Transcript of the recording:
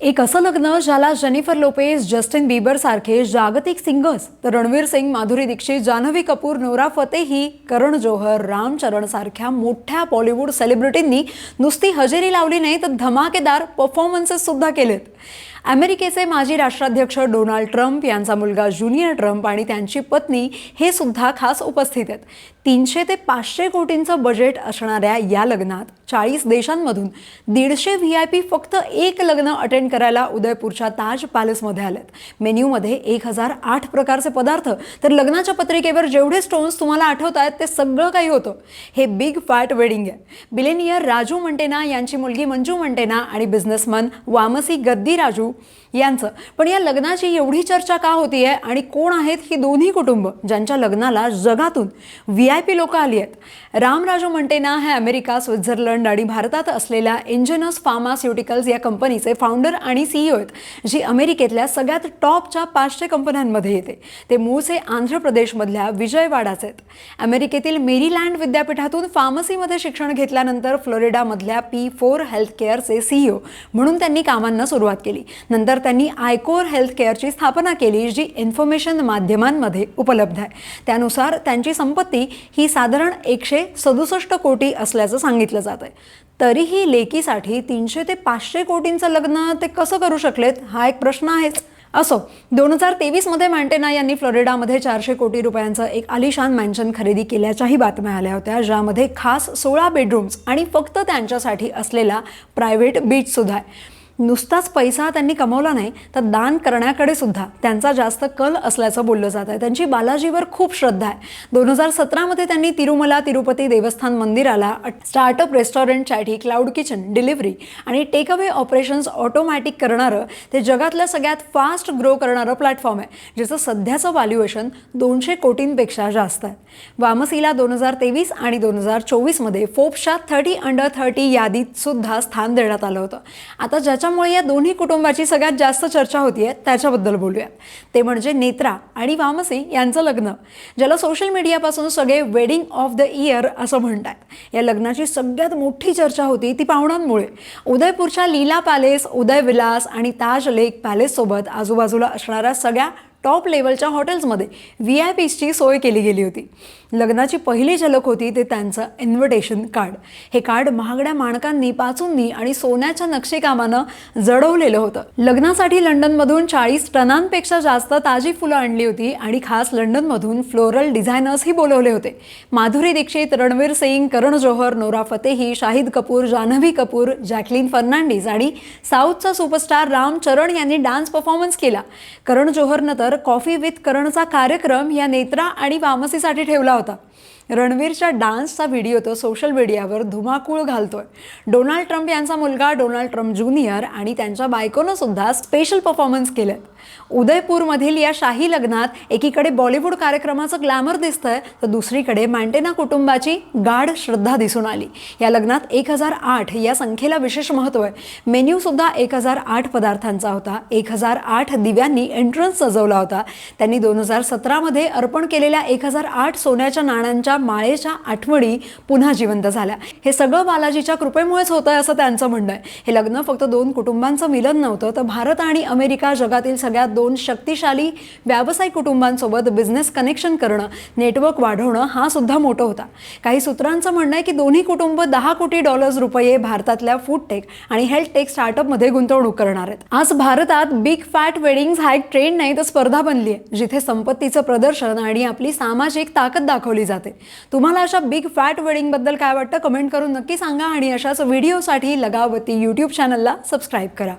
एक असं लग्न ज्याला जेनिफर लोपेज जस्टिन बीबर सारखे जागतिक सिंगर्स तर रणवीर सिंग माधुरी दीक्षित जान्हवी कपूर नोरा फतेही करण जोहर रामचरण सारख्या मोठ्या बॉलिवूड सेलिब्रिटींनी नुसती हजेरी लावली नाही तर धमाकेदार परफॉर्मन्सेस सुद्धा केलेत. अमेरिकेचे माजी राष्ट्राध्यक्ष डोनाल्ड ट्रम्प यांचा मुलगा ज्युनियर ट्रम्प आणि त्यांची पत्नी हे सुद्धा खास उपस्थित आहेत. तीनशे ते पाचशे कोटींचं बजेट असणाऱ्या या लग्नात चाळीस देशांमधून दीडशे व्ही आय पी फक्त एक लग्न अटेंड करायला उदयपूरच्या ताज पॅलेसमध्ये आलेत. मेन्यूमध्ये एक हजार आठ प्रकारचे पदार्थ. तर लग्नाच्या पत्रिकेवर जेवढे स्टोन्स तुम्हाला आठवत आहेत ते सगळं काही होतं. हे बिग फॅट वेडिंग आहे. बिलेनियर राजू मंटेना यांची मुलगी मंजू मंटेना आणि बिझनेसमन वामसी गद्दी राजू यांचं. पण या लग्नाची एवढी चर्चा का होतीये? आणि कोण आहेत ही दोन्ही कुटुंब ज्यांच्या लग्नाला जगातून व्ही आय पी लोक आली आहेत? रामराजू मंटेना हे अमेरिका स्वित्झर्लंड आणि भारतात असलेल्या इंजिनस फार्मास्युटिकल्स या कंपनीचे फाउंडर आणि सीईओ आहेत जी अमेरिकेतल्या सगळ्यात टॉपच्या पाचशे कंपन्यांमध्ये येते. ते मूळचे आंध्र प्रदेशमधल्या विजयवाडाचे आहेत. अमेरिकेतील मेरीलँड विद्यापीठातून फार्मसीमध्ये शिक्षण घेतल्यानंतर फ्लोरिडामधल्या पी फोर हेल्थ केअरचे सीईओ म्हणून त्यांनी कामांना सुरुवात केली. नंतर त्यांनी आयकोर हेल्थ केअरची स्थापना केली जी इन्फॉर्मेशन माध्यमांमध्ये उपलब्ध आहे. त्यानुसार त्यांची संपत्ती ही साधारण एकशे सदुसष्ट कोटी असल्याचं सांगितलं जात आहे. तरीही लेकीसाठी तीनशे ते पाचशे कोटींचं लग्न ते कसं करू शकलेत हा एक प्रश्न आहेच असो दोन हजार तेवीसमध्ये मॅन्टेना यांनी फ्लोरिडामध्ये चारशे कोटी रुपयांचं एक आलिशान मॅन्शन खरेदी केल्याच्याही बातम्या आल्या होत्या ज्यामध्ये खास सोळा बेडरूम्स आणि फक्त त्यांच्यासाठी असलेला प्रायव्हेट बीचसुद्धा आहे. नुसताच पैसा त्यांनी कमवला नाही तर दान करण्याकडे सुद्धा त्यांचा जास्त कल असल्याचं बोललं जात आहे. त्यांची बालाजीवर खूप श्रद्धा आहे. दोन हजार सतरामध्ये त्यांनी तिरुमला तिरुपती देवस्थान मंदिराला स्टार्टअप रेस्टॉरंटसाठी क्लाउड किचन डिलिव्हरी आणि टेक अवे ऑपरेशन्स ऑटोमॅटिक करणारं ते जगातलं सगळ्यात फास्ट ग्रो करणारं प्लॅटफॉर्म आहे ज्याचं सध्याचं व्हॅल्युएशन दोनशे कोटींपेक्षा जास्त आहे. वामसीला दोन हजार तेवीस आणि दोन हजार चोवीसमध्ये फोर्ब्सच्या थर्टी अंडर थर्टी यादीत सुद्धा स्थान देण्यात आलं होतं. आता ज्याच्या ज्याच्यामुळे या दोन्ही कुटुंबाची सगळ्यात जास्त चर्चा होतीये त्याच्याबद्दल बोलूयात ते म्हणजे नेत्रा आणि वामसी यांचं लग्न ज्याला सोशल मीडियापासून सगळे वेडिंग ऑफ द इयर असं म्हणतात. या लग्नाची सगळ्यात मोठी चर्चा होती ती पाहुण्यांमुळे. उदयपूरच्या लीला पॅलेस उदय विलास आणि ताज लेक पॅलेससोबत आजूबाजूला असणाऱ्या सगळ्या टॉप लेवलच्या हॉटेल्समध्ये व्ही आय पीसची सोय केली गेली होती. लग्नाची पहिली झलक होती ते त्यांचं इन्व्हिटेशन कार्ड हे कार्ड महागड्या माणकांनी पाचूंनी आणि सोन्याच्या नक्षीकामानं जडवलेलं होतं. लग्नासाठी लंडनमधून चाळीस टनांपेक्षा जास्त ताजी फुलं आणली होती आणि खास लंडनमधून फ्लोरल डिझायनर्सही बोलवले होते. माधुरी दीक्षित रणवीर सिंग करण जोहर नोरा फतेही शाहिद कपूर जान्हवी कपूर जॅकलिन फर्नांडिस आणि साऊथचा सुपरस्टार राम चरण यांनी डान्स परफॉर्मन्स केला. करण जोहरनं तर कॉफी विथ करणचा कार्यक्रम या नेत्रा आणि वामसीसाठी ठेवला होता. रणवीरच्या डान्सचा व्हिडिओ तो सोशल मीडियावर धुमाकूळ घालतोय. डोनाल्ड ट्रम्प यांचा मुलगा डोनाल्ड ट्रम्प ज्युनियर आणि त्यांच्या बायकोनं सुद्धा स्पेशल परफॉर्मन्स केलं उदयपूरमधील या शाही लग्नात एकीकडे बॉलिवूड कार्यक्रमाचं ग्लॅमर दिसतंय तर दुसरीकडे मॅन्टेना कुटुंबाची गाढ श्रद्धा दिसून आली. या लग्नात एक हजार आठ या संख्येला विशेष महत्त्व आहे. मेन्यू सुद्धा एक हजार आठ पदार्थांचा होता. एक हजार आठ दिव्यांनी एंट्रन्स सजवला होता. त्यांनी दोन हजार सतरामध्ये अर्पण केलेल्या एक हजार आठ सोन्याच्या नाण्यांच्या माळेच्या आठवणी पुन्हा जिवंत झाल्या. हे सगळं बालाजीच्या कृपेमुळेच होतं असं त्यांचं म्हणणं आहे. हे लग्न फक्त दोन कुटुंबांचं मिलन नव्हतं तर भारत आणि अमेरिका जगातील सगळ्यात दोन शक्तिशाली व्यावसायिक कुटुंबांसोबत बिझनेस कनेक्शन करणं नेटवर्क वाढवणं हा सुद्धा मोठं होता. काही सूत्रांचं म्हणणं आहे की दोन्ही कुटुंब दहा कोटी डॉलर्स रुपये भारतातल्या फूड टेक आणि हेल्थ टेक स्टार्टअपमध्ये गुंतवणूक करणार आहेत. आज भारतात बिग फॅट वेडिंग्स हा एक ट्रेंड नाही तर स्पर्धा बनली आहे जिथे संपत्तीचं प्रदर्शन आणि आपली सामाजिक ताकद दाखवली जाते. तुम्हाला अशा बिग फॅट वेडिंगबद्दल काय वाटतं? कमेंट करून नक्की सांगा आणि अशाच व्हिडिओसाठी लगावती यूट्यूब चॅनलला सबस्क्राईब करा.